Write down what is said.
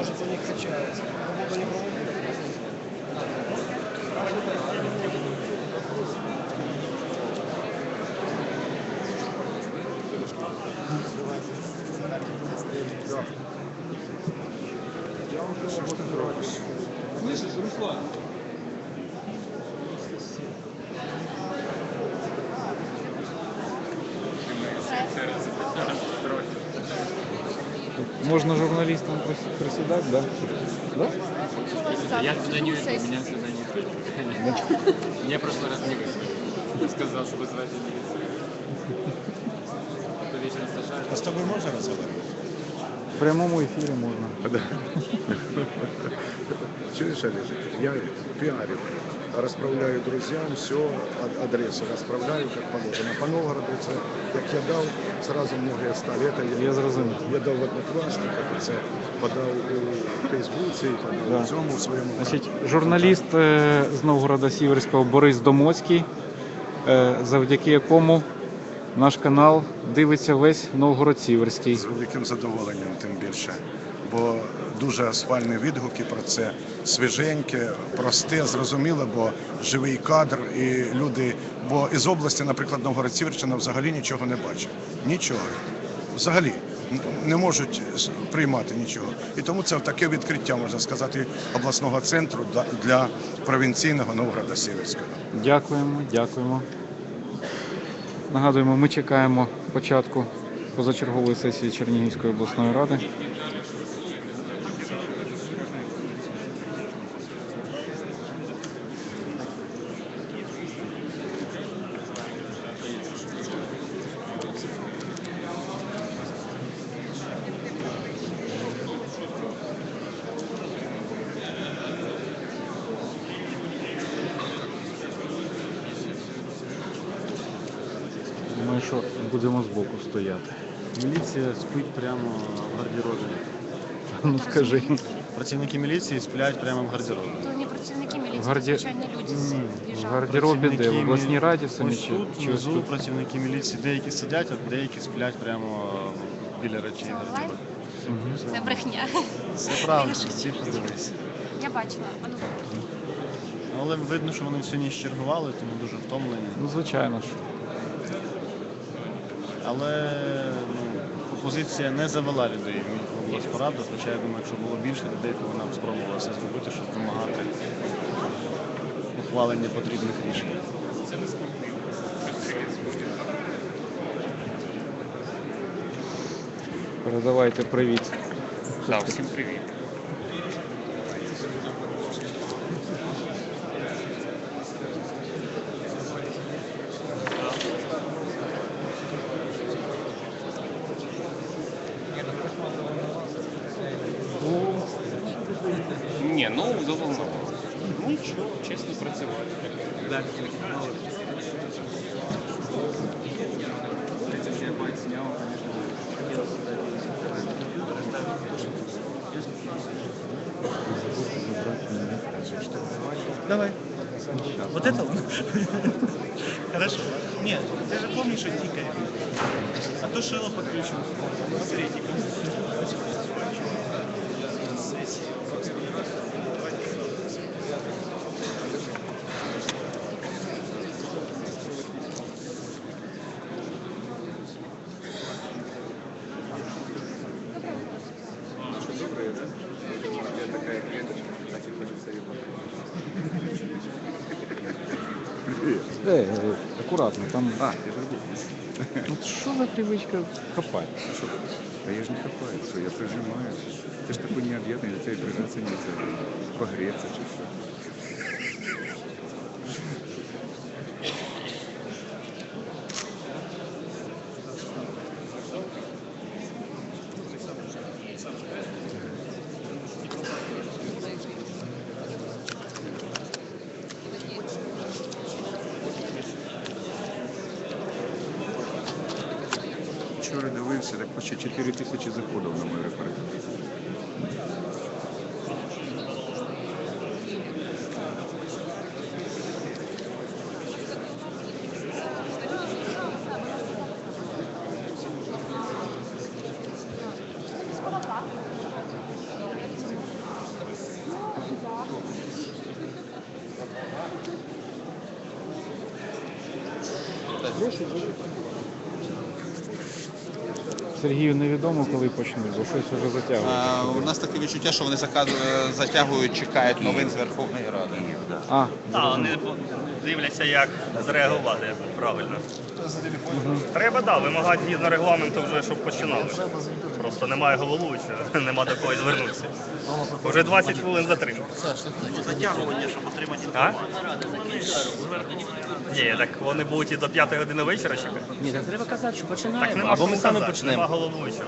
может у них качается. Работу не проводят. Да. Я уже работаю. Слышишь, Руслан? Можно журналистам приседать, да? Да? Я туда не уйду, меня сюда не пустят. Мне прошлый раз не. Сказал, что вызывать не. А то вечно сажают. А з тобою можна розмовляти? В прямому эфире можно. Да. Чуешь, Олежек, я пиарю, расправляю друзьям, все, адресу расправляю, как положено. По Новгороду, це, як я дав, сразу многие стали. Это Я зрозумів. Я дав в однокласниках, це подав у Фейсбуці, подав Да. у цьому в своєму. Значить, журналіст е, з Новгорода Сіверського Борис Домоцький, е, завдяки якому наш канал дивиться весь Новгород Сіверський. З великим задоволенням, тим більше. Бо дуже асфальні відгуки про це свіженьке, просте, зрозуміле, бо живий кадр і люди. Бо із області, наприклад, Новгород-Сіверщина взагалі нічого не бачить. Нічого. Взагалі не можуть приймати нічого. І тому це таке відкриття, можна сказати, обласного центру для провінційного Новгорода Сіверського. Дякуємо, дякуємо. Нагадуємо, ми чекаємо початку позачергової сесії Чернігівської обласної ради. Що будемо збоку стояти. Міліція спить прямо в гардеробі. Ну скажи. Працівники міліції сплять прямо в гардеробі. То не працівники міліції, Гарді- звичайні люди Ні, В гардеробі де? В обласній раді самі Ось тут чи ось внизу тут? працівники міліції, деякі сидять, а деякі сплять прямо біля речей Це онлайн? Мгм. Це брехня. Це правда, всі подивись. Я бачила. А ну, Але видно, що вони сьогодні чергували, тому дуже втомлені. Ну, звичайно ж. Але ну, опозиція не завела людей в обласпораду, хоча я думаю, якщо було більше людей, то вона б спробувала все зробити, щоб вимагати ухвалення потрібних рішень. Передавайте привіт. Да, всім привіт. Ну заволновало. Ну нічого, чесно працювати. Давай. Вот это он? Хорошо. Нет, ты же помнишь, что тикает? А то шило подключим. Смотрите. Е, е, акуратно, там. А, ну що за привичка копати? А я же не копаю, что я прижимаюсь. Ты ж такой необъятный, для тебя и прижаться нельзя. Погреться чи вчора дивився, так почти 4 тисячі заходів на мою репортаж. Гроші були. Сергію невідомо, коли почнуть, бо щось вже затягує. У нас таке відчуття, що вони затягують, чекають новин з Верховної Ради. А, Так, вони дивляться, як зреагувати правильно. Треба, так, вимагати згідно регламенту вже, щоб починали. Просто немає головуючого, нема до кого звернутися. Вже 20 хвилин затримки. Затягування, щоб отримати А? Ні, так вони будуть і до 5 години вечора чекати. Ні, так треба казати, що починаємо. Так нема Або що ми самі казати, почнемо. Нема головуючого.